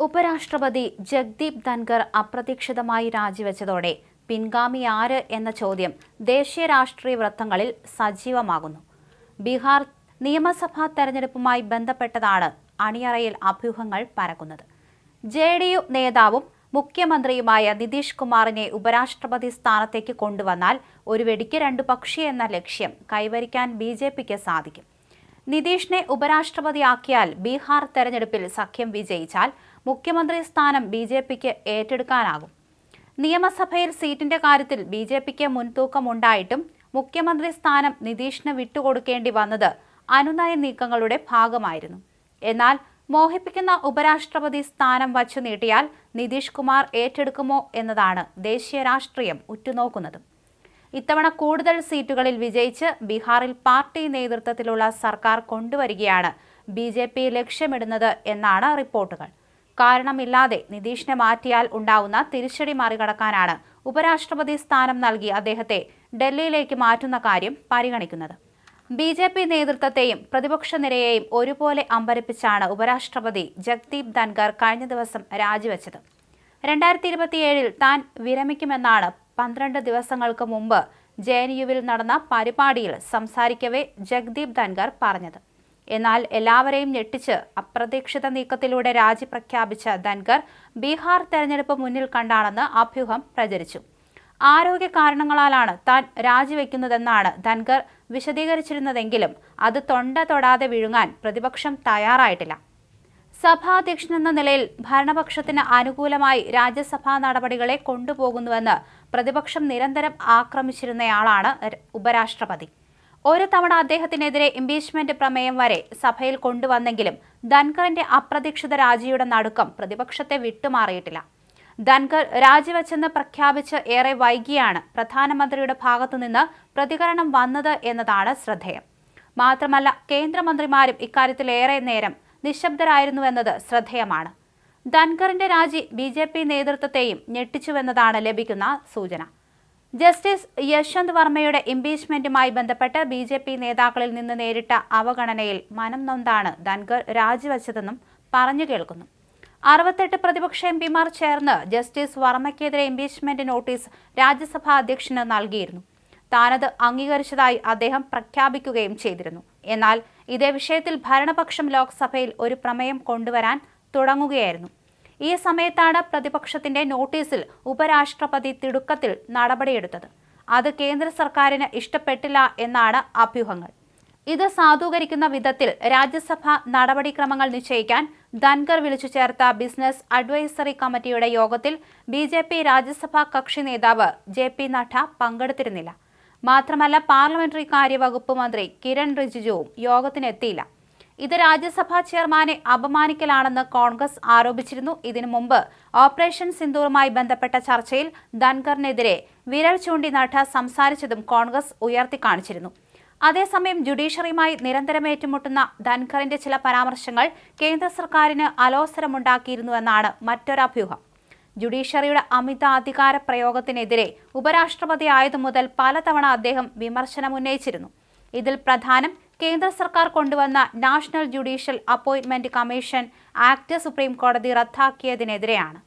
ഉപരാഷ്ട്രപതി ജഗ്ദീപ് ധൻഖർ അപ്രതീക്ഷിതമായി രാജിവെച്ചതോടെ പിൻഗാമി ആര് എന്ന ചോദ്യം ദേശീയ രാഷ്ട്രീയ വൃത്തങ്ങളിൽ സജീവമാകുന്നു. ബീഹാർ നിയമസഭാ തെരഞ്ഞെടുപ്പുമായി ബന്ധപ്പെട്ടതാണ് അണിയറയിൽ അഭ്യൂഹങ്ങൾ പരക്കുന്നത്. ജെ ഡി യു നേതാവും മുഖ്യമന്ത്രിയുമായ നിതീഷ് കുമാറിനെ ഉപരാഷ്ട്രപതി സ്ഥാനത്തേക്ക് കൊണ്ടുവന്നാൽ ഒരു വെടിക്ക് രണ്ടു പക്ഷി എന്ന ലക്ഷ്യം കൈവരിക്കാൻ ബി ജെ പിക്ക് സാധിക്കും. നിതീഷിനെ ഉപരാഷ്ട്രപതിയാക്കിയാൽ ബീഹാർ തെരഞ്ഞെടുപ്പിൽ സഖ്യം വിജയിച്ചാൽ മുഖ്യമന്ത്രി സ്ഥാനം ബി ജെ പിക്ക് ഏറ്റെടുക്കാനാകും. നിയമസഭയിൽ സീറ്റിന്റെ കാര്യത്തിൽ ബി ജെ പിക്ക് മുൻതൂക്കമുണ്ടായിട്ടും മുഖ്യമന്ത്രി സ്ഥാനം നിതീഷിന് വിട്ടുകൊടുക്കേണ്ടി വന്നത് അനുനയ നീക്കങ്ങളുടെ ഭാഗമായിരുന്നു. എന്നാൽ മോഹിപ്പിക്കുന്ന ഉപരാഷ്ട്രപതി സ്ഥാനം വച്ചു നീട്ടിയാൽ നിതീഷ് കുമാർ ഏറ്റെടുക്കുമോ എന്നതാണ് ദേശീയ രാഷ്ട്രീയം ഉറ്റുനോക്കുന്നത്. ഇത്തവണ കൂടുതൽ സീറ്റുകളിൽ വിജയിച്ച് ബീഹാറിൽ പാർട്ടി നേതൃത്വത്തിലുള്ള സർക്കാർ കൊണ്ടുവരികയാണ് ബി ലക്ഷ്യമിടുന്നത് എന്നാണ് റിപ്പോർട്ടുകൾ. കാരണമില്ലാതെ നിതീഷിനെ മാറ്റിയാൽ ഉണ്ടാവുന്ന തിരിച്ചടി മറികടക്കാനാണ് ഉപരാഷ്ട്രപതി സ്ഥാനം നൽകി അദ്ദേഹത്തെ ഡൽഹിയിലേക്ക് മാറ്റുന്ന കാര്യം പരിഗണിക്കുന്നത്. ബി ജെ പി നേതൃത്വത്തെയും പ്രതിപക്ഷ നിരയെയും ഒരുപോലെ അമ്പരപ്പിച്ചാണ് ഉപരാഷ്ട്രപതി ജഗ്ദീപ് ധൻഖർ കഴിഞ്ഞ ദിവസം രാജിവെച്ചത്. രണ്ടായിരത്തി ഇരുപത്തിയേഴിൽ താൻ വിരമിക്കുമെന്നാണ് പന്ത്രണ്ട് ദിവസങ്ങൾക്ക് മുമ്പ് ജെ നടന്ന പരിപാടിയിൽ സംസാരിക്കവേ ജഗ്ദീപ് ധൻഖർ പറഞ്ഞത്. എന്നാൽ എല്ലാവരെയും ഞെട്ടിച്ച് അപ്രതീക്ഷിത നീക്കത്തിലൂടെ രാജി പ്രഖ്യാപിച്ച ധൻഖർ ബീഹാർ തെരഞ്ഞെടുപ്പ് മുന്നിൽ കണ്ടാണെന്ന് അഭ്യൂഹം പ്രചരിച്ചു. ആരോഗ്യ കാരണങ്ങളാലാണ് താൻ രാജിവെക്കുന്നതെന്നാണ് ധൻഖർ വിശദീകരിച്ചിരുന്നതെങ്കിലും അത് തൊണ്ട തൊടാതെ വിഴുങ്ങാൻ പ്രതിപക്ഷം തയ്യാറായിട്ടില്ല. സഭാധ്യക്ഷനെന്ന നിലയിൽ ഭരണപക്ഷത്തിന് അനുകൂലമായി രാജ്യസഭാ നടപടികളെ കൊണ്ടുപോകുന്നുവെന്ന് പ്രതിപക്ഷം നിരന്തരം ആക്രമിച്ചിരുന്നയാളാണ് ഉപരാഷ്ട്രപതി. ഒരു തവണ അദ്ദേഹത്തിനെതിരെ ഇംപീച്ച്മെന്റ് പ്രമേയം വരെ സഭയിൽ കൊണ്ടുവന്നെങ്കിലും ധൻഖറിന്റെ അപ്രതീക്ഷിത രാജിയുടെ നടുക്കം പ്രതിപക്ഷത്തെ വിട്ടുമാറിയിട്ടില്ല. ധൻഖർ രാജിവെച്ചെന്ന് പ്രഖ്യാപിച്ച് ഏറെ വൈകിയാണ് പ്രധാനമന്ത്രിയുടെ ഭാഗത്തുനിന്ന് പ്രതികരണം വന്നത് എന്നതാണ് ശ്രദ്ധേയം. മാത്രമല്ല കേന്ദ്രമന്ത്രിമാരും ഇക്കാര്യത്തിൽ ഏറെ നേരം നിശബ്ദരായിരുന്നുവെന്നത് ശ്രദ്ധേയമാണ്. ധൻഖറിന്റെ രാജി ബി നേതൃത്വത്തെയും ഞെട്ടിച്ചുവെന്നതാണ് ലഭിക്കുന്ന സൂചന. ജസ്റ്റിസ് യശ്വന്ത് വർമ്മയുടെ ഇംപീച്ച്മെന്റുമായി ബന്ധപ്പെട്ട് ബി ജെ പി നേതാക്കളിൽ നിന്ന് നേരിട്ട അവഗണനയിൽ മനം നൊന്താണ് ധൻഗർ രാജിവെച്ചതെന്നും പറഞ്ഞു കേൾക്കുന്നു. അറുപത്തെട്ട് പ്രതിപക്ഷ എം പിമാർ ചേർന്ന് ജസ്റ്റിസ് വർമ്മയ്ക്കെതിരെ ഇംപീച്ച്മെന്റ് നോട്ടീസ് രാജ്യസഭാ അധ്യക്ഷന് നൽകിയിരുന്നു. താനത് അംഗീകരിച്ചതായി അദ്ദേഹം പ്രഖ്യാപിക്കുകയും ചെയ്തിരുന്നു. എന്നാൽ ഇതേ വിഷയത്തിൽ ഭരണപക്ഷം ലോക്സഭയിൽ ഒരു പ്രമേയം കൊണ്ടുവരാൻ തുടങ്ങുകയായിരുന്നു. ഈ സമയത്താണ് പ്രതിപക്ഷത്തിന്റെ നോട്ടീസിൽ ഉപരാഷ്ട്രപതി തിടുക്കത്തിൽ നടപടിയെടുത്തത്. അത് കേന്ദ്ര സർക്കാരിന് ഇഷ്ടപ്പെട്ടില്ല എന്നാണ് അഭ്യൂഹങ്ങൾ. ഇത് സാധൂകരിക്കുന്ന വിധത്തിൽ രാജ്യസഭ നടപടിക്രമങ്ങൾ നിശ്ചയിക്കാൻ ധൻകർ വിളിച്ചു ചേർത്ത ബിസിനസ് അഡ്വൈസറി കമ്മിറ്റിയുടെ യോഗത്തിൽ ബി ജെ പി രാജ്യസഭാ കക്ഷി നേതാവ് ജെ പി നഡ്ഡ പങ്കെടുത്തിരുന്നില്ല. മാത്രമല്ല പാർലമെന്ററി കാര്യവകുപ്പ് മന്ത്രി കിരൺ റിജിജുവും യോഗത്തിനെത്തിയില്ല. ഇത് രാജ്യസഭാ ചെയർമാനെ അപമാനിക്കലാണെന്ന് കോൺഗ്രസ് ആരോപിച്ചിരുന്നു. ഇതിനു മുമ്പ് ഓപ്പറേഷൻ സിന്ദൂറുമായി ബന്ധപ്പെട്ട ചർച്ചയിൽ ധൻഖറിനെതിരെ വിരൽ ചൂണ്ടി നട്ട സംസാരിച്ചതും കോൺഗ്രസ് ഉയർത്തിക്കാണിച്ചിരുന്നു അതേസമയം ജുഡീഷ്യറിയുമായി നിരന്തരം ഏറ്റുമുട്ടുന്ന ധൻഖറിന്റെ ചില പരാമർശങ്ങൾ കേന്ദ്ര സർക്കാരിന് അലോസരമുണ്ടാക്കിയിരുന്നുവെന്നാണ് മറ്റൊരഭ്യൂഹം ജുഡീഷ്യറിയുടെ അമിത അധികാര പ്രയോഗത്തിനെതിരെ ഉപരാഷ്ട്രപതി ആയതു മുതൽ പലതവണ അദ്ദേഹം വിമർശനമുന്നയിച്ചിരുന്നു. ഇതിൽ പ്രധാനം കേന്ദ്ര സർക്കാർ കൊണ്ടുവന്ന national judicial appointment commission act supreme കോടതി റദ്ദാക്കിയതിനെതിരെയാണ്.